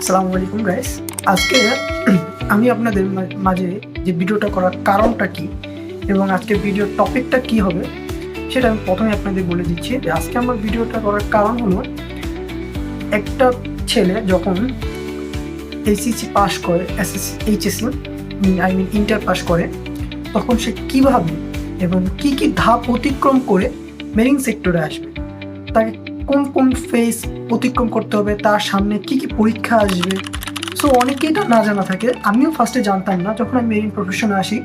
আসসালামু আলাইকুম গাইস আজকে আমি আপনাদের মাঝে যে ভিডিওটা করার কারণটা কি এবং আজকে ভিডিওর টপিকটা কি হবে, সেটা আমি প্রথমে আপনাদের বলে দিচ্ছি। যে আজকে আমার ভিডিওটা করার কারণ হলো, একটা ছেলে যখন এইচএসসি পাস করে SSC HSC I mean inter pass করে, তখন সে কীভাবে এবং কি কি ধাপ অতিক্রম করে মেরিন সেক্টরে আসবে? তাকে কোন কোন ফেস অতিক্রম করতে হবে? তার সামনে কি কি পরীক্ষা আসবে? সো অনেকেই এটা না জানা থাকে। আমিও ফার্স্টে জানতাম না। যখন আমি মেরিন প্রফেশনে আসি,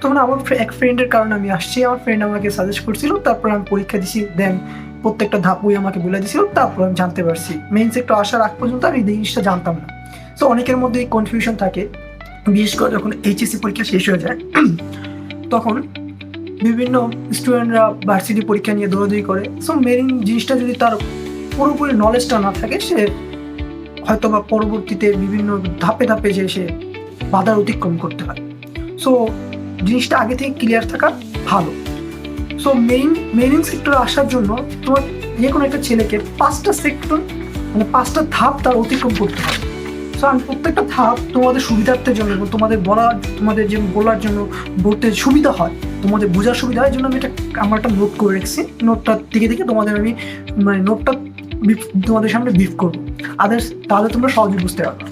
তখন আমার এক ফ্রেন্ডের কারণে আমি আসছি। আমার ফ্রেন্ড আমাকে সাজেস্ট করছিল, তারপর আমি পরীক্ষা দিছি। দেন প্রত্যেকটা ধাপ বই আমাকে বলে দিয়েছিল তারপর আমি জানতে পারছি। মেইন সেক্টর আসার আগ পর্যন্ত আমি এই জিনিসটা জানতাম না। সো অনেকের মধ্যে এই কনফিউশন থাকে। বিশেষ করে যখন এইচএসসি পরীক্ষা শেষ হয়ে যায়, তখন বিভিন্ন স্টুডেন্টরা ভার্সিটি পরীক্ষা নিয়ে দৌড়াদৌড়ি করে। সো মেরিন জিনিসটা যদি তার পুরোপুরি নলেজটা না থাকে, সে হয়তো বা পরবর্তীতে বিভিন্ন ধাপে ধাপে যে সে বাধার অতিক্রম করতে হয় সো জিনিসটা আগে থেকে ক্লিয়ার থাকা ভালো। সো মেইন মেরিন সেক্টরে আসার জন্য তোমার যে কোনো একটা ছেলেকে পাঁচটা সেক্টর মানে পাঁচটা ধাপ তার অতিক্রম করতে হবে। সো আমি প্রত্যেকটা ধাপ তোমাদের সুবিধার্থের জন্য তোমাদের বলার, তোমাদের যে বলার জন্য বলতে সুবিধা হয় তোমাদের বোঝার সুবিধা হয় জন্য আমি এটা আমার একটা নোট করে রেখেছি। নোটটা দিকে দিকে তোমাদের আমি মানে নোটটা তোমাদের সামনে বিফ করব। আদার্স তাহলে তোমরা সহজে বুঝতে পারবে।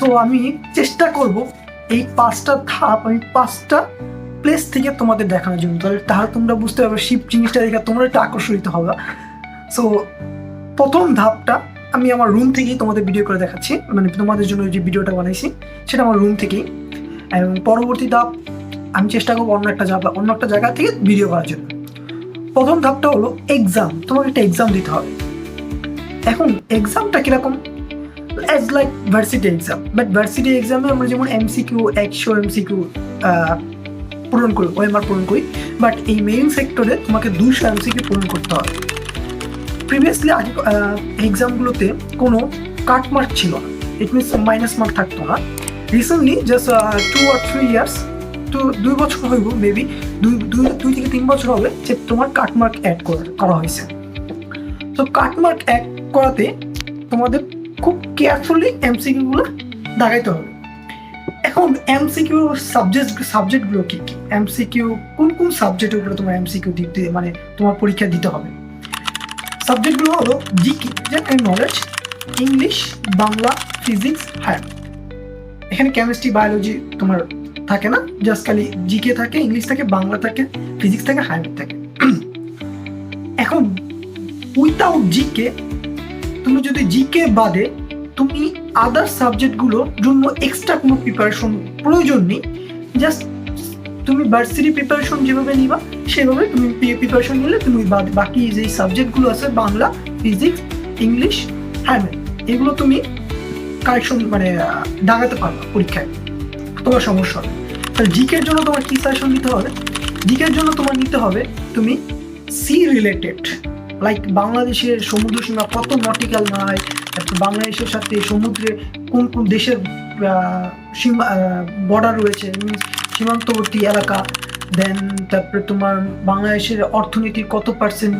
তো আমি চেষ্টা করব এই পাঁচটা ধাপ, আমি পাঁচটা প্লেস থেকে তোমাদের দেখানোর জন্য। তাহলে তাহলে তোমরা বুঝতে পারবে শিপ জিনিসটা দেখে তোমরা একটু আকর্ষিত হবে। সো প্রথম ধাপটা আমি আমার রুম থেকেই তোমাদের ভিডিও করে দেখাচ্ছি। মানে তোমাদের জন্য যে ভিডিওটা বানাইছি, সেটা আমার রুম থেকেই। এবং পরবর্তী ধাপ আমি চেষ্টা করব অন্য একটা জায়গা অন্য একটা জায়গা থেকে ভিডিও করার জন্য। প্রথম ধাপটা হলো এক্সাম তোমাকে একটা এক্সাম দিতে হবে। এখন এক্সামটা কীরকম? As like varsity exam but varsity এক্সামে আমরা যেমন এমসিকিউ একশো এমসিকিউ পূরণ করি ওএমআর পূরণ করি বাট এই মেইন সেক্টরে তোমাকে দুশো এমসিকিউ পূরণ করতে হবে। প্রিভিয়াসলি আগে এক্সামগুলোতে কোনো কাট মার্ক ছিল না। ইট মিনস মাইনাস মার্ক থাকতো না। রিসেন্টলি জাস্ট টু আর থ্রি ইয়ার্স তো দুই বছর হইব মেবি দুই দুই দুই থেকে তিন বছর হবে যে তোমার কাটমার্ক অ্যাড করা হয়েছে। তো কাটমার্ক অ্যাড করাতে তোমাদের খুব কেয়ারফুলি এমসিকিউগুলো দাগাইতে হবে। এখন এমসিকিউ সাবজেক্ট সাবজেক্টগুলো কি কি? এমসিকিউ কোন কোন সাবজেক্টের উপরে তোমার এমসিকিউ দিতে মানে তোমার পরীক্ষা দিতে হবে? সাবজেক্টগুলো হলো GK general knowledge English Bangla physics higher এখানে কেমিস্ট্রি বায়োলজি তোমার থাকে না জাস্ট খালি জিকে থাকে ইংলিশ থাকে, বাংলা থাকে ফিজিক্স থাকে হায়ার থাকে। এখন উইথাউট জিকে তুমি যদি জিকে বাদে, তুমি আদার সাবজেক্টগুলোর জন্য এক্সট্রা কোনো প্রিপারেশন প্রয়োজন নেই জাস্ট তুমি ভার্সিটি প্রিপারেশন যেভাবে নিবা, সেভাবে তুমি প্রিপারেশন নিলে তুমি বাদ- বাকি যে সাবজেক্টগুলো আছে, বাংলা ফিজিক্স ইংলিশ হ্যাঁ এগুলো তুমি কারেকশন মানে দাঁড়াতে পারবা পরীক্ষায়। তোমার সমস্যা হবে। তাহলে জিকের জন্য তোমার কি সাজেশন নিতে হবে? জিকের জন্য তোমার নিতে হবে তুমি সি রিলেটেড লাইক বাংলাদেশের সমুদ্র সীমা কত নটিক্যাল তারপর বাংলাদেশের সাথে সমুদ্রে কোন কোন দেশের সীমা বর্ডার রয়েছে সীমান্তবর্তী এলাকা দেন তারপরে তোমার বাংলাদেশের অর্থনীতির কত পার্সেন্ট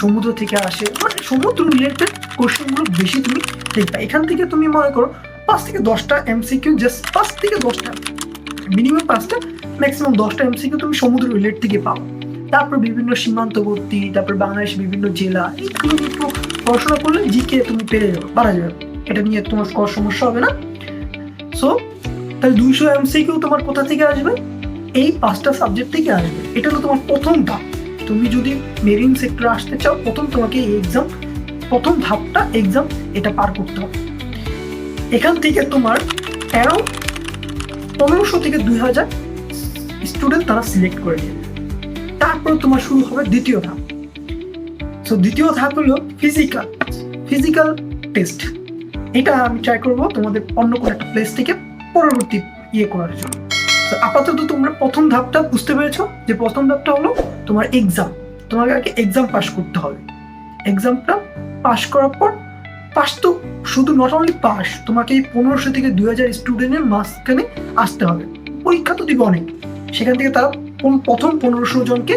সমুদ্র থেকে আসে মানে সমুদ্র রিলেটেড কোশ্চেনগুলো বেশি তুমি দেখবা। এখান থেকে তুমি মনে করো পাঁচ থেকে দশটা এমসিকিউ জাস্ট পাঁচ থেকে দশটা। মিনিমাম পাঁচটা ম্যাক্সিমাম দশটা এমসিকিউ তুমি সমুদ্র রিলেট থেকে পাও। তারপর বিভিন্ন সীমান্তবর্তী, তারপর বাংলাদেশের বিভিন্ন জেলা এইগুলো একটু পড়াশোনা করলে জিকে তুমি পেরে যাবে পারা যাবে। এটা নিয়ে তোমার কোনো সমস্যা হবে না। সো তাহলে দুইশো এমসিকিউ তোমার কোথা থেকে আসবে? এই পাঁচটা সাবজেক্ট থেকে আসবে। এটা হলো তোমার প্রথম ধাপ। তুমি যদি মেরিন সেক্টরে আসতে চাও, প্রথম তোমাকে এই এক্সাম প্রথম ধাপটা এক্সাম এটা পার করতে হবে। এখান থেকে তোমার তেরো পনেরোশো থেকে দুই হাজার স্টুডেন্ট তারা সিলেক্ট করে নিয়ে তারপর তোমার শুরু হবে দ্বিতীয় ধাপ। সো দ্বিতীয় ধাপ হলো ফিজিক্যাল ফিজিক্যাল টেস্ট এটা আমি ট্রাই করব তোমাদের অন্য কোনো একটা প্লেস থেকে পরবর্তী ইয়ে করার জন্য। তো আপাতত তোমরা প্রথম ধাপটা বুঝতে পেরেছ যে প্রথম ধাপটা হলো তোমার এক্সাম তোমাকে আগে এক্সাম পাস করতে হবে। এক্সামটা পাস করার পর পাস তো শুধু নট অনলি পাস তোমাকে এই পনেরোশো থেকে দুই হাজার স্টুডেন্টের মাঝখানে আসতে হবে। পরীক্ষা তো দিবে অনেক। সেখান থেকে তারা প্রথম পনেরোশো জনকে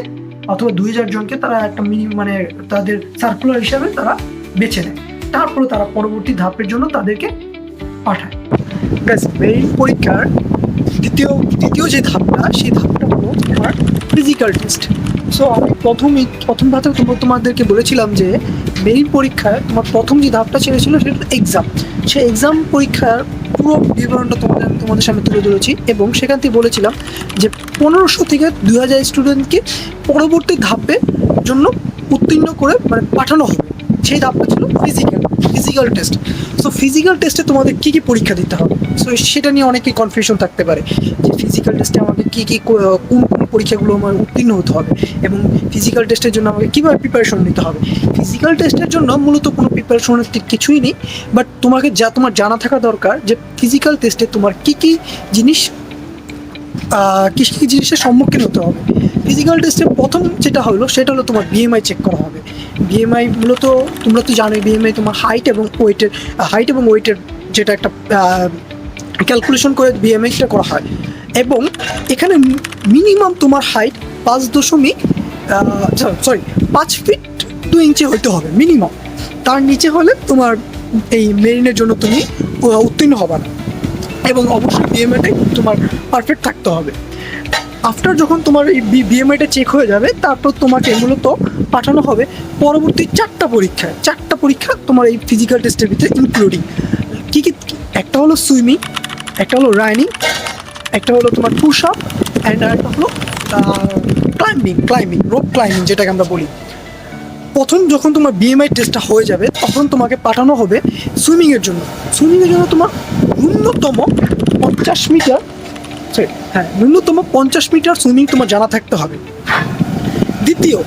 অথবা দুই হাজার জনকে তারা একটা মিনি মানে তাদের সার্কুলার হিসাবে তারা বেছে নেয়। তারপরে তারা পরবর্তী ধাপের জন্য তাদেরকে পাঠায়। ব্যাস মেরিন পরীক্ষার দ্বিতীয় দ্বিতীয় যে ধাপটা, সেই ধাপটা হলো তোমার ফিজিক্যাল টেস্ট সো আমি প্রথমই প্রথম ধাপে তোমাদেরকে বলেছিলাম যে মেরিন পরীক্ষায় তোমার প্রথম যে ধাপটা ছেড়েছিল সেটা এক্সাম সেই এক্সাম পরীক্ষার পুরো বিবরণটা তোমাদের আমি তোমাদের সামনে তুলে ধরেছি এবং সেখান থেকে বলেছিলাম যে পনেরোশো থেকে দুই হাজার স্টুডেন্টকে পরবর্তী ধাপের জন্য উত্তীর্ণ করে মানে পাঠানো হবে। সেই ধাপটা ছিল physical physical test so physical টেস্টে তোমাদের কী কী পরীক্ষা দিতে হবে? সো সেটা নিয়ে অনেকেই কনফিউশন থাকতে পারে যে ফিজিক্যাল টেস্টে আমাকে কী কী কোন কোন পরীক্ষাগুলো আমার উত্তীর্ণ হতে হবে এবং ফিজিক্যাল টেস্টের জন্য আমাকে কীভাবে প্রিপারেশন নিতে হবে? ফিজিক্যাল টেস্টের জন্য মূলত কোনো প্রিপারেশনের কিছুই নেই বাট তোমাকে যা, তোমার জানা থাকা দরকার যে ফিজিক্যাল টেস্টে তোমার কী কী জিনিস কী কী জিনিসের সম্মুখীন হতে হবে? ফিজিক্যাল টেস্টে প্রথম যেটা হলো, সেটা হলো তোমার বিএমআই চেক করা হবে। বিএমআই মূলত তোমরা তো জানোই বিএমআই তোমার হাইট এবং ওয়েটের হাইট এবং ওয়েটের যেটা একটা ক্যালকুলেশন করে বিএমআইটা করা হয়। এবং এখানে মিনিমাম তোমার হাইট পাঁচ দশমিক সরি পাঁচ ফিট দু ইঞ্চি হইতে হবে মিনিমাম তার নিচে হলে তোমার এই মেরিনের জন্য তুমি উত্তীর্ণ হবে না। এবং অবশ্যই বিএমআইটাই তোমার পারফেক্ট থাকতে হবে। আফটার যখন তোমার এই বিএমআইটা চেক হয়ে যাবে, তারপর তোমাকে মূলত পাঠানো হবে পরবর্তী চারটা পরীক্ষায়। চারটা পরীক্ষা তোমার এই ফিজিক্যাল টেস্টের ভিতরে ইনক্লুডিং কী কী একটা হলো সুইমিং একটা হলো রানিং একটা হলো তোমার পুশ আপ অ্যান্ড একটা হলো ক্লাইম্বিং ক্লাইম্বিং রোপ ক্লাইম্বিং যেটাকে আমরা বলি। প্রথম যখন তোমার বিএমআই টেস্টটা হয়ে যাবে, তখন তোমাকে পাঠানো হবে সুইমিংয়ের জন্য। সুইমিংয়ের জন্য তোমার ন্যূনতম পঞ্চাশ মিটার হ্যাঁ ন্যূনতম পঞ্চাশ মিটার সুইমিং তোমার জানা থাকতে হবে। দ্বিতীয়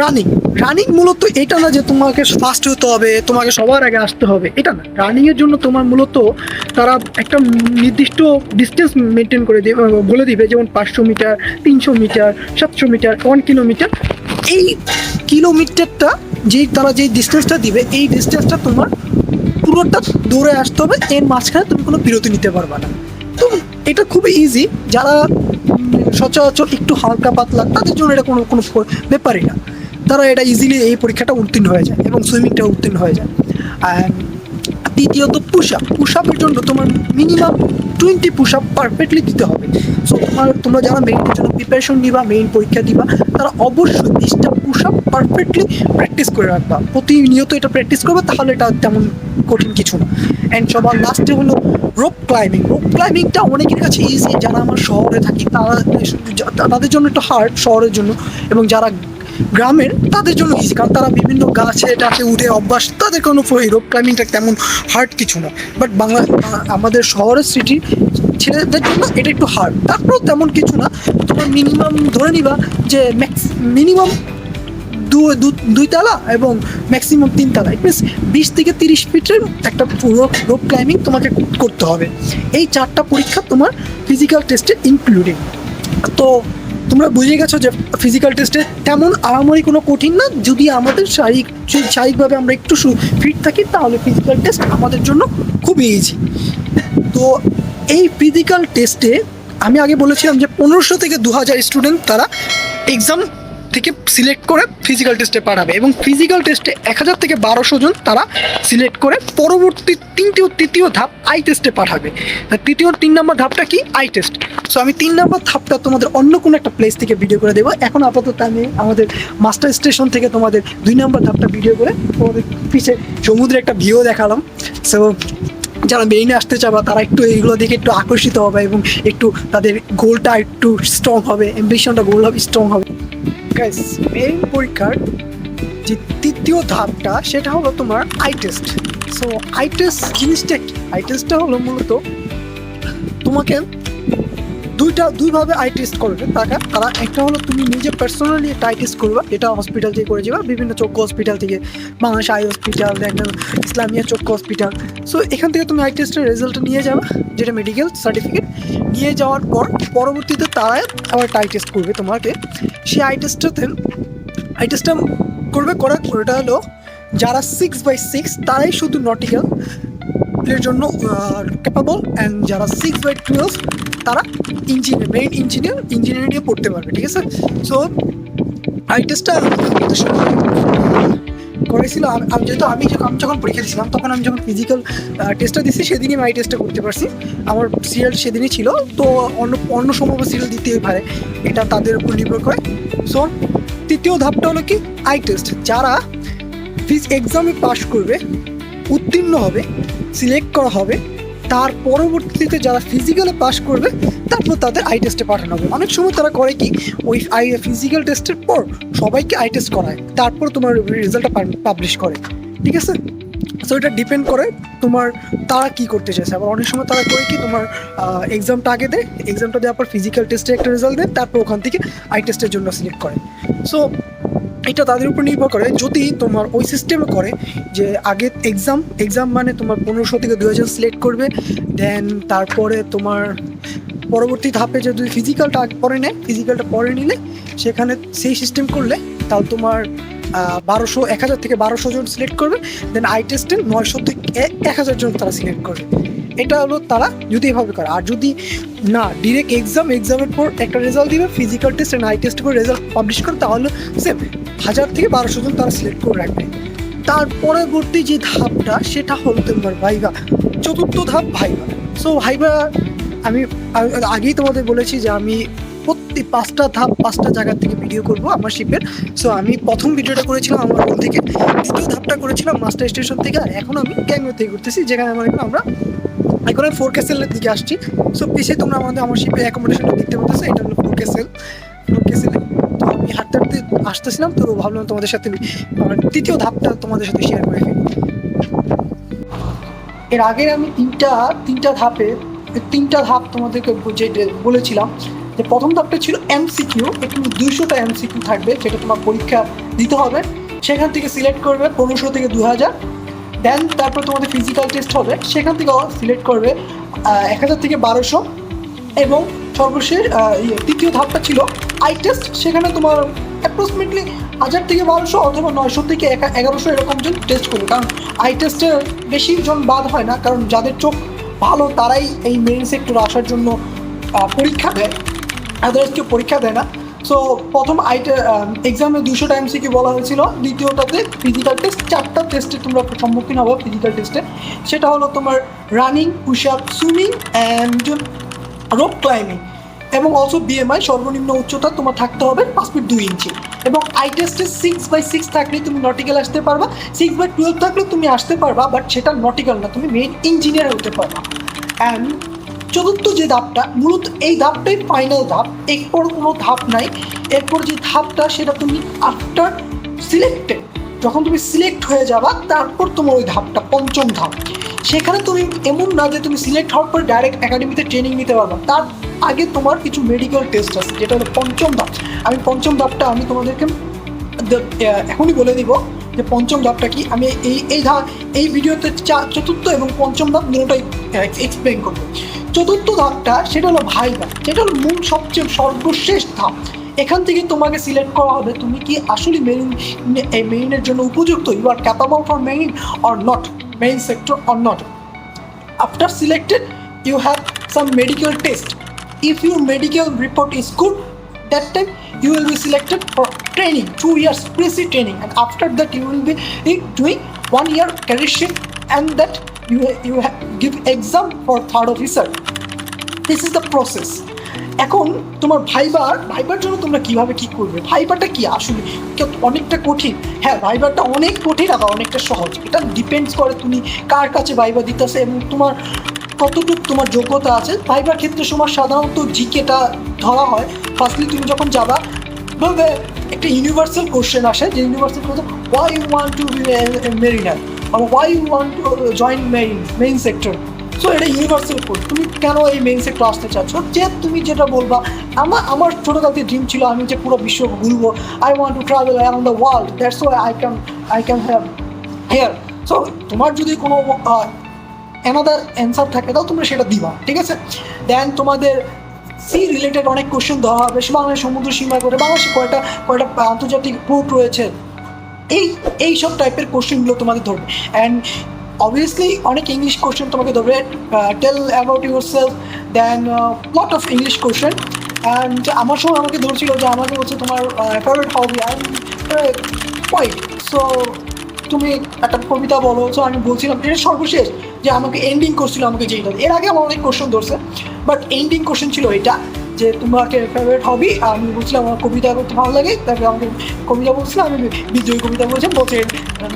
রানিং রানিং মূলত এটা না যে তোমাকে ফাস্ট হতে হবে, তোমাকে সবার আগে আসতে হবে, এটা না। রানিংয়ের জন্য তোমার মূলত তারা একটা নির্দিষ্ট ডিস্টেন্স মেনটেন করে দেবে বলে দিবে, যেমন পাঁচশো মিটার, তিনশো মিটার, সাতশো মিটার ওয়ান কিলোমিটার এই কিলোমিটারটা যেই, তারা যেই ডিস্টেন্সটা দিবে, এই ডিস্টেন্সটা তোমার পুরোটা দৌড়ে আসতে হবে, এর মাঝখানে তুমি কোনো বিরতি নিতে পারবে না। তো এটা খুবই ইজি যারা সচরাচর একটু হালকা পাতলা, তাদের জন্য এটা কোনো কোনো ব্যাপারই না। তারা এটা ইজিলি এই পরীক্ষাটা উত্তীর্ণ হয়ে যায় এবং সুইমিংটা উত্তীর্ণ হয়ে যায়। দ্বিতীয়ত পুশ আপ পুশ আপের জন্য তোমার minimum twenty push up perfectly দিতে হবে। সো তোমার, তোমরা যারা মেইনের জন্য প্রিপারেশন নিবা মেইন পরীক্ষা দিবা তারা অবশ্যই বিশটা পুশ আপ পারফেক্টলি প্র্যাকটিস করে রাখবা। প্রতিনিয়ত এটা প্র্যাকটিস করবে, তাহলে এটা তেমন কঠিন কিছু না। অ্যান্ড সবার লাস্টে হলো রোপ ক্লাইম্বিং রোপ ক্লাইম্বিংটা অনেকের কাছে ইজি যারা আমার শহরে থাকি, তারা তাদের জন্য একটু হার্ড শহরের জন্য। এবং যারা গ্রামের, তাদের জন্য ইজি কারণ তারা বিভিন্ন গাছে টাছে উঠে অভ্যাস, তাদের কোনো রোপ ক্লাইম্বিংটা তেমন হার্ড কিছু না। বাট বাংলা আমাদের শহরের সিটি ছেলেদের জন্য এটা একটু হার্ড তারপরেও তেমন কিছু না। তোমার মিনিমাম ধরে নিবা যে ম্যাক্স মিনিমাম দু দুই তালা এবং ম্যাক্সিমাম তিন তালা। ইট মিনস বিশ থেকে তিরিশ ফিটের একটা রোপ রোপ ক্লাইম্বিং তোমাকে করতে হবে। এই চারটা পরীক্ষা তোমার ফিজিক্যাল টেস্টে ইনক্লুডিং তো তোমরা বুঝে গেছো যে ফিজিক্যাল টেস্টে তেমন আহামরি কোনো কঠিন না। যদি আমাদের শারীরিক শারীরিকভাবে আমরা একটু ফিট থাকি, তাহলে ফিজিক্যাল টেস্ট আমাদের জন্য খুব ইজি তো এই ফিজিক্যাল টেস্টে আমি আগে বলেছিলাম যে পনেরোশো থেকে দু হাজার স্টুডেন্ট তারা এক্সাম থেকে সিলেক্ট করে ফিজিক্যাল টেস্টে পাঠাবে এবং ফিজিক্যাল টেস্টে এক হাজার থেকে বারোশো জন তারা সিলেক্ট করে পরবর্তী তিনটি ও তৃতীয় ধাপ আই টেস্টে পাঠাবে। তৃতীয় তিন নম্বর ধাপটা কি? আই টেস্ট সো আমি তিন নম্বর ধাপটা তোমাদের অন্য কোনো একটা প্লেস থেকে ভিডিও করে দেবো। এখন আপাতত আমি আমাদের মাস্টার স্টেশন থেকে তোমাদের দুই নম্বর ধাপটা ভিডিও করে তোমাদের পিছে সমুদ্রে একটা ভিউ দেখালাম। সো যারা মেইনে আসতে চাবা তারা একটু এইগুলো দেখে একটু আকর্ষিত হবে এবং একটু তাদের গোলটা একটু স্ট্রং হবে অ্যাম্বিশনটা গোল হবে স্ট্রং হবে। মেইন পরীক্ষার যে তৃতীয় ধাপটা সেটা হলো তোমার eye test so eye test জিনিসটা কি? আই টেস্টটা হলো মূলত তোমাকে দুইটা দুইভাবে আই টেস্ট করবে তারা তারা একটা হলো তুমি নিজে পার্সোনালি একটা আই টেস্ট করবা, এটা হসপিটাল থেকে করে যাবা বিভিন্ন চক্ষু হসপিটাল থেকে। Bangladesh eye hospital then Islamia চক্ষু হসপিটাল সো এখান থেকে তুমি আই টেস্টের রেজাল্টটা নিয়ে যাবে, যেটা মেডিকেল সার্টিফিকেট নিয়ে যাওয়ার পর পরবর্তীতে তারা আবার আই টেস্ট করবে তোমাকে। সেই আই টেস্টটাতে আই টেস্টটা করবে, করার ওটা হলো যারা সিক্স বাই সিক্স তারাই শুধু নটিক্যাল এর জন্য ক্যাপাবল অ্যান্ড যারা সিক্স বাই টুয়েলভ তারা ইঞ্জিনিয়ার মেইন ইঞ্জিনিয়ার ইঞ্জিনিয়ারিং নিয়ে পড়তে পারবে, ঠিক আছে? সো আই টেস্টটা করেছিল। আম- যেহেতু আমি যখন আমি যখন পরীক্ষা দিয়েছিলাম, তখন আমি যখন ফিজিক্যাল টেস্টটা দিচ্ছি সেদিনই আমি আই টেস্টটা করতে পারছি। আমার সিরিয়াল সেদিনই ছিল। তো অন্য অন্য সময় সিরিয়াল দিতেই পারে। এটা তাদের উপর নির্ভর করে। সো তৃতীয় ধাপটা হলো কি? আই টেস্ট যারা ফিজ এক্সামে পাশ করবে, উত্তীর্ণ হবে সিলেক্ট করা হবে তার পরবর্তীতে যারা ফিজিক্যালে পাশ করবে, তারপর তাদের আই টেস্টে পাঠানো হবে। অনেক সময় তারা করে কি, ওই আই ফিজিক্যাল টেস্টের পর সবাইকে আই টেস্ট করায়। তারপর তোমার রেজাল্টটা পাবলিশ করে। ঠিক আছে? সো এটা ডিপেন্ড করে তোমার তারা কি করতে চাইছে। আবার অনেক সময় তারা করে কি, তোমার এক্সামটা আগে দেয় এক্সামটা দেওয়ার পর ফিজিক্যাল টেস্টে একটা রেজাল্ট দেয়, তারপর ওখান থেকে আই টেস্টের জন্য সিলেক্ট করে। সো এটা তাদের উপর নির্ভর করে। যদি তোমার ওই সিস্টেমে করে যে আগে এক্সাম এক্সাম মানে তোমার পনেরোশো থেকে দু হাজার সিলেক্ট করবে দেন তারপরে তোমার পরবর্তী ধাপে যদি ফিজিক্যালটা পরে নেয় ফিজিক্যালটা পরে নিলে, সেখানে সেই সিস্টেম করলে তাহলে তোমার বারোশো, এক হাজার থেকে বারোশো জন সিলেক্ট করবে দেন আই টেস্টে নয়শো থেকে এক হাজার জন তারা সিলেক্ট করবে। এটা হলো তারা যদি এভাবে করে। আর যদি না ডিরেক্ট এক্সাম এক্সামের পর একটা রেজাল্ট দিবে physical test and eye test করে রেজাল্ট পাবলিশ করে, তাহলে সেম হাজার থেকে বারোশো জন তারা সিলেক্ট করে রাখবে। তার পরবর্তী যে ধাপটা, সেটা হলো তোমার ভাইবা চতুর্থ ধাপ ভাইবা সো ভাইবা আমি আগেই তোমাদের বলেছি যে আমি প্রতি পাঁচটা ধাপ, পাঁচটা জায়গা থেকে ভিডিও করব আমার শিপের সো আমি প্রথম ভিডিওটা করেছিলাম আমার রুম থেকে, দ্বিতীয় ধাপটা করেছিলাম মাস্টার স্টেশন থেকে, আর এখন আমি ক্যাঙ্গো থেকে করতেছি যেখানে আমার এখন আমরা, এখন আমি ফোর ক্যাসেলের দিকে আসছি। সো পিছিয়ে তোমরা আমাদের, আমার শিপে অ্যাকোমোডেশনটা দেখতে পাচ্ছ এটা হলো ফোর ক্যাসেল ফোর আমি হাঁটতে হাঁটতে আসতেছিলাম তো ভাবলাম তোমাদের সাথে আমার তৃতীয় ধাপটা তোমাদের সাথে শেয়ার করে ফেলি। এর আগে আমি তিনটা তিনটা ধাপে তিনটা ধাপ তোমাদেরকে যে বলেছিলাম যে প্রথম ধাপটা ছিল এমসিকিউ এখানে দুইশোটা এমসিকিউ থাকবে যেটা তোমার পরীক্ষা দিতে হবে। সেখান থেকে সিলেক্ট করবে পনেরোশো থেকে দু হাজার দেন তারপর তোমাদের ফিজিক্যাল টেস্ট হবে সেখান থেকে সিলেক্ট করবে এক হাজার থেকে বারোশো। এবং সর্বশেষ ইয়ে, তৃতীয় ধাপটা ছিল আই টেস্ট সেখানে তোমার অ্যাপ্রক্সিমেটলি হাজার থেকে বারোশো অথবা নয়শো থেকে এগারোশো এরকম জন টেস্ট করবে। কারণ আই টেস্টে বেশি জন বাদ হয় না, কারণ যাদের চোখ ভালো তারাই এই মেইন সেক্টরে আসার জন্য পরীক্ষা দেয়। আদার্স কেউ পরীক্ষা দেয় না। সো প্রথম আইটে এক্সামে দুশো টাইম থেকে বলা হয়েছিল? দ্বিতীয়টাতে ফিজিক্যাল টেস্ট চারটা টেস্টে তোমরা সম্মুখীন হব ফিজিক্যাল টেস্টে সেটা হলো তোমার running push up swimming and rope climbing এবং অলসো বিএমআই সর্বনিম্ন উচ্চতা তোমার থাকতে হবে পাঁচ ফিট দুই ইঞ্চি এবং আই টেস্টে সিক্স বাই সিক্স থাকলে তুমি নটিক্যাল আসতে পারবা সিক্স বাই টুয়েলভ থাকলে তুমি আসতে পারবা বাট সেটা নটিক্যাল না, তুমি মেইন ইঞ্জিনিয়ার হতে পারবা। অ্যান্ড চতুর্থ যে ধাপটা, মূলত এই ধাপটাই ফাইনাল ধাপ, এরপর কোনো ধাপ নাই। এরপর যে ধাপটা, সেটা তুমি আফটার সিলেক্টেড যখন তুমি সিলেক্ট হয়ে যাবা, তারপর তোমার ওই ধাপটা, পঞ্চম ধাপ। সেখানে তুমি এমন না যে তুমি সিলেক্ট হওয়ার পর ডাইরেক্ট একাডেমিতে ট্রেনিং নিতে পারবা, তার আগে তোমার কিছু মেডিকেল টেস্ট আছে, যেটা হলো পঞ্চম ধাপ। আমি পঞ্চম ধাপটা আমি তোমাদেরকে এখনই বলে দিব যে পঞ্চম ধাপটা কি। আমি এই এই ধাপ এই ভিডিওতে চতুর্থ এবং পঞ্চম ধাপ দুটোটাই এক্সপ্লেন করব। চতুর্থ ধাপটা সেটা হলো ভাইবা যেটা হলো মূল সবচেয়ে সর্বশেষ ধাপ। এখান থেকে তোমাকে সিলেক্ট করা হবে তুমি কি আসলে মেইন এই মেইনের জন্য উপযুক্ত you are capable for main or not main sector or not after selected you have some medical test if your medical report is good that time you will be selected for training two years pre training and after that you will be doing one year career and that you you have give exam for third officer this is the process এখন তোমার ভাইবার ভাইবার জন্য তোমরা কীভাবে কি করবে ভাইবারটা কি আসলে অনেকটা কঠিন হ্যাঁ ভাইবারটা অনেক কঠিন আবার অনেকটা সহজ এটা ডিপেন্ডস করে তুমি কার কাছে ভাইবা দিতেছে এবং তোমার কতটুকু তোমার যোগ্যতা আছে ভাইবার ক্ষেত্রে তোমার সাধারণত জিকেটা ধরা হয়। ফার্স্টলি তুমি যখন যাবা, বলবে, একটা ইউনিভার্সাল কোশ্চেন আসে, যে universal question why you want to be mariner R why you want to join main main sector so এটা ইউনিভার্সাল কোড তুমি কেন এই মেইন সেক্টর আসতে চাচ্ছ? যে তুমি যেটা বলবা আমার আমার ছোটোকাল থেকে ড্রিম ছিল আমি যে পুরো বিশ্ব ঘুরবো। I want to travel around the world that's why I can I can have here so তোমার যদি কোনো অ্যানাদার অ্যান্সার থাকে, তাও তোমরা সেটা দিবা, ঠিক আছে? দেন তোমাদের সি রিলেটেড অনেক কোশ্চেন দেওয়া হবে বাংলাদেশ সমুদ্র সীমা করে বাংলাদেশে কয়টা কয়টা আন্তর্জাতিক পোর্ট রয়েছে? এই এই সব টাইপের কোশ্চেনগুলো তোমাদের ধরবে। অ্যান্ড অবভিয়াসলি অনেক ইংলিশ কোশ্চেন তোমাকে ধরবে tell about yourself then lot of English question and আমার সময় আমাকে ধরছিল যে আমাকে বলছে তোমার ফেভারিট হবি কোয়াইট সো তুমি একটা কবিতা বলো সো আমি বলছিলাম, এটা সর্বশেষ যে আমাকে এন্ডিং করছিল আমাকে যেটা এর আগে আমার অনেক কোশ্চেন ধরছে বাট এন্ডিং কোশ্চেন ছিল এটা। যে তোমাকে ফেভারিট হবি আমি বুঝলাম আমার কবিতা করতে ভালো লাগে তারপরে আমাকে কবিতা বলছিলাম আমি বিজয়ী কবিতা বলছি, বলছে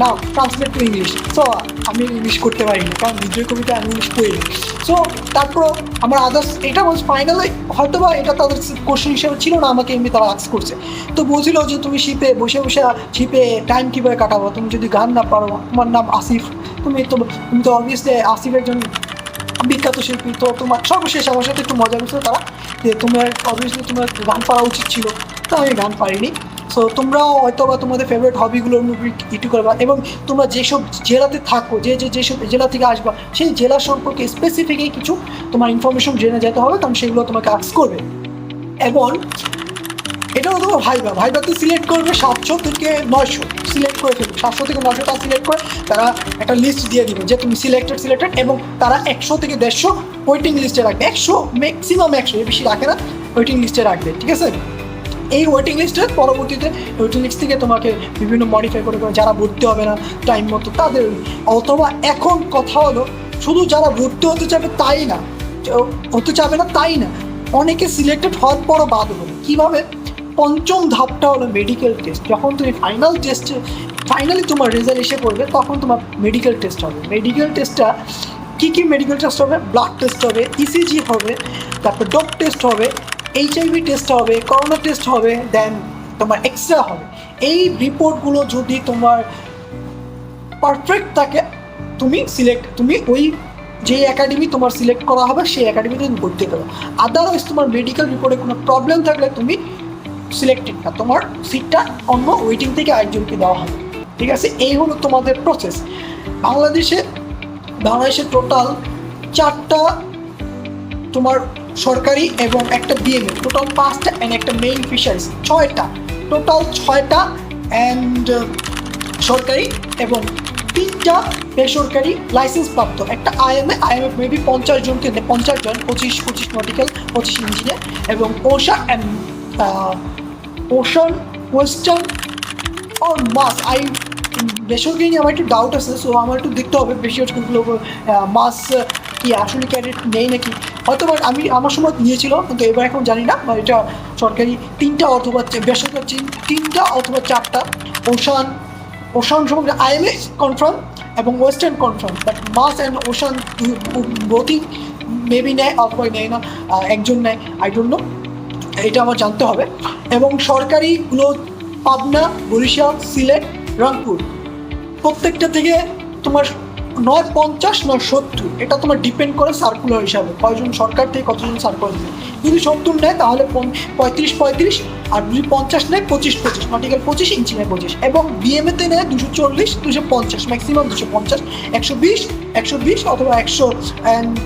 না ট্রান্সলেট টু ইংলিশ সো আমি ইংলিশ করতে পারিনি, কারণ বিজয়ী কবিতা আমি ইংলিশ করিনি সো তারপর আমার আদার্স এটা বলছে ফাইনালি হয়তো বা এটা তাদের কোশ্চেন হিসেবে ছিল না, আমাকে এমনি তারা আক্স করছে। তো বলছিল যে, তুমি শীতে বসে বসে শীতে টাইম কীভাবে কাটাবো? তুমি যদি গান না পারো, তোমার নাম আসিফ, তুমি তো তুমি তো অবভিয়াসলি আসিফ একজন বিখ্যাত শিল্পী। তো তোমার সর্বশেষ আমার সাথে একটু মজা করছিল তারা যে তোমার অবভিয়াসলি তোমার গান পারা উচিত ছিল। তো আমি গান পারিনি। সো তোমরাও হয়তো বা তোমাদের ফেভারিট হবিগুলোর মুভি ইটু করবা এবং তোমরা যেসব জেলাতে থাকো, যে যে যেসব জেলা থেকে আসবা, সেই জেলা সম্পর্কে স্পেসিফিকই কিছু তোমার ইনফরমেশন জেনে যেতে হবে, কারণ সেগুলো তোমাকে আক্স করবে। এবং এটা হলো তোমার ভাইবা। ভাইবাতে সিলেক্ট করবে সাতশো থেকে নয়শো। সিলেক্ট করে ফেলবে সাতশো থেকে নয়শোটা সিলেক্ট করে তারা একটা লিস্ট দিয়ে দিবে যে তুমি সিলেক্টেড সিলেক্টেড এবং তারা একশো থেকে দেড়শো ওয়েটিং লিস্টে রাখবে। একশো ম্যাক্সিমাম একশো, এর বেশি রাখে না ওয়েটিং লিস্টে রাখবে, ঠিক আছে? এই ওয়েটিং লিস্টের পরবর্তীতে ওয়েটিং লিস্ট থেকে তোমাকে বিভিন্ন মডিফাই করে করে যারা ভর্তি হবে না টাইম মতো, তাদের অথবা এখন কথা হলো, শুধু যারা ভর্তি হতে চাবে তাই না, হতে চাবে না তাই না, অনেকে সিলেক্টেড হওয়ার পরও বাদ হবে। কীভাবে? পঞ্চম ধাপটা হলো মেডিকেল টেস্ট যখন তুমি ফাইনাল টেস্টে ফাইনালি তোমার রেজাল্ট এসে পড়বে, তখন তোমার মেডিকেল টেস্ট হবে। মেডিকেল টেস্টটা কী কী মেডিকেল টেস্ট হবে? ব্লাড টেস্ট হবে ইসিজি হবে, তারপর ডপ টেস্ট হবে এইচআইভি টেস্ট হবে করোনা টেস্ট হবে দেন তোমার এক্সরে হবে। এই রিপোর্টগুলো যদি তোমার পারফেক্ট থাকে, তুমি সিলেক্ট তুমি ওই যে একাডেমি তোমার সিলেক্ট করা হবে, সেই একাডেমিতে তুমি ভর্তি করো আদারওয়াইজ তোমার মেডিকেল রিপোর্টে কোনো প্রবলেম থাকলে তুমি সিলেক্টেড না, তোমার সিটটা অন্য ওয়েটিং থেকে আরেকজনকে দেওয়া হবে। ঠিক আছে? এই হলো তোমাদের প্রসেস বাংলাদেশে বাংলাদেশে টোটাল চারটা তোমার সরকারি এবং একটা বিএমএ টোটাল পাঁচটা অ্যান্ড একটা মেইন ফিশারিজ ছয়টা। টোটাল ছয়টা অ্যান্ড সরকারি এবং তিনটা বেসরকারি লাইসেন্স প্রাপ্ত একটা আইএমএ আইএমএ মেবি পঞ্চাশ জনকে পঞ্চাশ জন, পঁচিশ পঁচিশ নটিক্যাল পঁচিশ ইঞ্জিনিয়ার এবং ওষা অ্যান্ড ওশান ওয়েস্টার্ন অর মাস আই বেসরকারি নিয়ে আমার একটু ডাউট আছে সো আমার একটু দেখতে হবে বেসরকারিগুলো মাস কি আসলে ক্যাডেট নেই নাকি? হয়তো আমি, আমার সময় নিয়েছিল, কিন্তু এবার এখন জানি না এটা সরকারি তিনটা অথবা বেসরকারি তিনটা অথবা চারটা ওশান ওশান সম্পর্কে আইএমএ কনফার্ম এবং ওয়েস্টার্ন কনফার্ম বাট মাস অ্যান্ড ওশান বোথই মেবি নেয়, অথবা নেয় না একজন নেয় আই ডোন্ট নো এটা আমার জানতে হবে। এবং সরকারিগুলো পাবনা বরিশাল সিলেট রংপুর প্রত্যেকটা থেকে তোমার নয় পঞ্চাশ, নয় সত্তর। এটা তোমার ডিপেন্ড করে সার্কুলার হিসাবে। কয়জন সরকার থেকে কতজন সার্কুলার দেবে যদি সত্তর নেয়, তাহলে পঁয়ত্রিশ পঁয়ত্রিশ, আর যদি পঞ্চাশ নেয়, পঁচিশ পঁচিশ। নটিক্যাল পঁচিশ ইঞ্চি নেয় পঁচিশ। এবং বিএমএতে নেয় দুশো চল্লিশ, দুশো পঞ্চাশ। ম্যাক্সিমাম দুশো পঞ্চাশ। একশো বিশ একশো বিশ অথবা একশো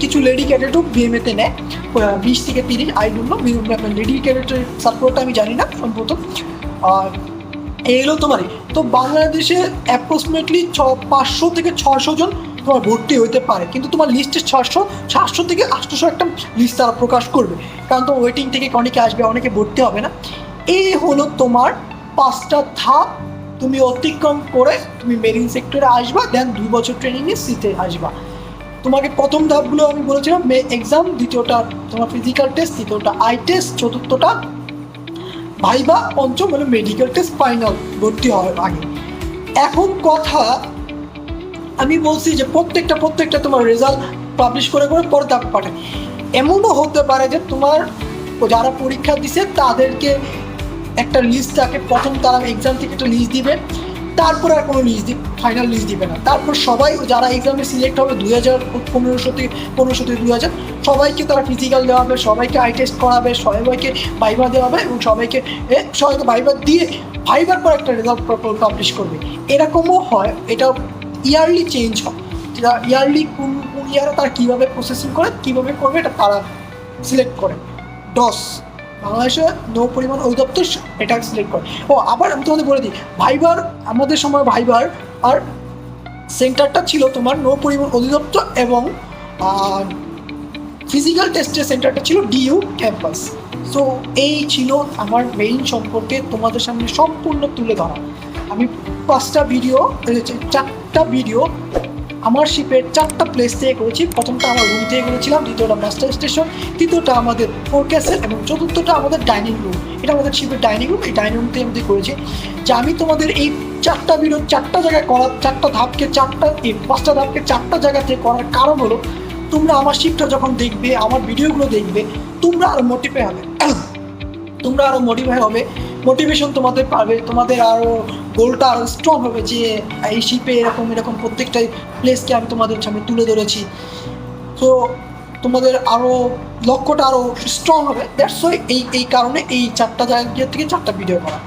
কিছু লেডি ক্যাডেটও বিএমএতে নেয়। বিশ থেকে তিরিশ আই ডোন্ট নো লেডি ক্যাডেটের সার্কুলারটা আমি জানি না সম্ভবত। আর এই হলো তোমারই। তো বাংলাদেশে অ্যাপ্রক্সিমেটলি ছ, পাঁচশো থেকে ছশো জন তোমার ভর্তি হতে পারে। কিন্তু তোমার লিস্টে ছশো সাতশো থেকে আটশোশো একটা লিস্ট তারা প্রকাশ করবে। কারণ তোমার ওয়েটিং থেকে অনেকে আসবে, অনেকে ভর্তি হবে না। এই হলো তোমার পাঁচটা ধাপ। তুমি অতিক্রম করে তুমি মেরিন সেক্টরে আসবা দেন দুই বছর ট্রেনিংয়ে সিতে আসবা। তোমাকে প্রথম ধাপগুলো আমি বলেছিলাম মে এক্সাম দ্বিতীয়টা তোমার ফিজিক্যাল টেস্ট তৃতীয়টা আই টেস্ট চতুর্থটা ভাইবা পঞ্চম হলো মেডিকেল টেস্ট ফাইনাল ভর্তি হওয়ার আগে। এখন কথা, আমি বলছি যে প্রত্যেকটা প্রত্যেকটা তোমার রেজাল্ট পাবলিশ করে করে পরে তাকে পাঠায় এমনও হতে পারে যে তোমার যারা পরীক্ষা দিছে, তাদেরকে একটা লিস্ট থাকে প্রথম তারা এক্সাম থেকে একটা লিস্ট দিবে। তারপর আর কোনো লিস্ট দি ফাইনাল লিস্ট দিবে না। তারপর সবাই যারা এক্সামে সিলেক্ট হবে দুই হাজার পনেরোশো থেকে পনেরোশো থেকে দুই হাজার সবাইকে তারা ফিজিক্যাল দেওয়া হবে সবাইকে আই টেস্ট করাবে, সবাইকে ভাইবা দেওয়া হবে এবং সবাইকে সবাইকে ভাইবা দিয়ে ভাইবার পর একটা রেজাল্ট পাবলিশ করবে। এরকমও হয় এটা ইয়ারলি চেঞ্জ হয়। ইয়ারলি কোন কোন ইয়ারে তারা কীভাবে প্রসেসিং করে, কীভাবে করবে এটা তারা সিলেক্ট করে। ডস বাংলাদেশে নৌ পরিমাণ অধিদপ্তর এটা সিলেক্ট করে। ও, আবার আমি তোমাদের বলে দিই ভাইবার আমাদের সময় ভাইবার আর সেন্টারটা ছিল তোমার নৌ পরিবহন অধিদপ্তর এবং ফিজিক্যাল টেস্টের সেন্টারটা ছিল ডিইউ ক্যাম্পাস সো এই ছিল আমার মেইন সম্পর্কে তোমাদের সামনে সম্পূর্ণ তুলে ধরা। আমি পাঁচটা ভিডিও চারটা ভিডিও আমার শিপের চারটা প্লেস থেকে করেছি। প্রথমটা আমার রুম থেকে করেছিলাম, দ্বিতীয়টা মাস্টার স্টেশন তৃতীয়টা আমাদের ফোরকেসের এবং চতুর্থটা আমাদের ডাইনিং রুম এটা আমাদের শিপের ডাইনিং রুম এই ডাইনিং রুম থেকে আমাদের করেছি। যে আমি তোমাদের এই চারটা ভিডিও চারটা জায়গায় করার, চারটা ধাপকে চারটা, এই পাঁচটা ধাপকে চারটা জায়গা থেকে করার কারণ হলো, তোমরা আমার শিপটা যখন দেখবে, আমার ভিডিওগুলো দেখবে, তোমরা আরও মোটিভে হবে। তোমরা আরও মোটিভেট হবে। মোটিভেশন তোমাদের পাবে, তোমাদের আরও গোলটা আরও স্ট্রং হবে যে এই শিপে এরকম এরকম প্রত্যেকটাই প্লেসকে আমি তোমাদের সামনে তুলে ধরেছি। তো তোমাদের আরও লক্ষ্যটা আরও স্ট্রং হবে। দ্যাটস ওয়াই এই এই কারণে এই চারটা জায়গা থেকে চারটা ভিডিও করা।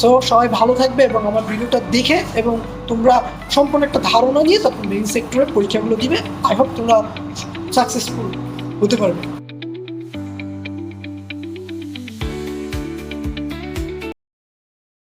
সো সবাই ভালো থাকবে এবং আমার ভিডিওটা দেখে এবং তোমরা সম্পূর্ণ একটা ধারণা নিয়ে তারপর মেইন সেক্টরের পরীক্ষাগুলো দিবে। আই হোপ তোমরা সাকসেসফুল হতে পারবে।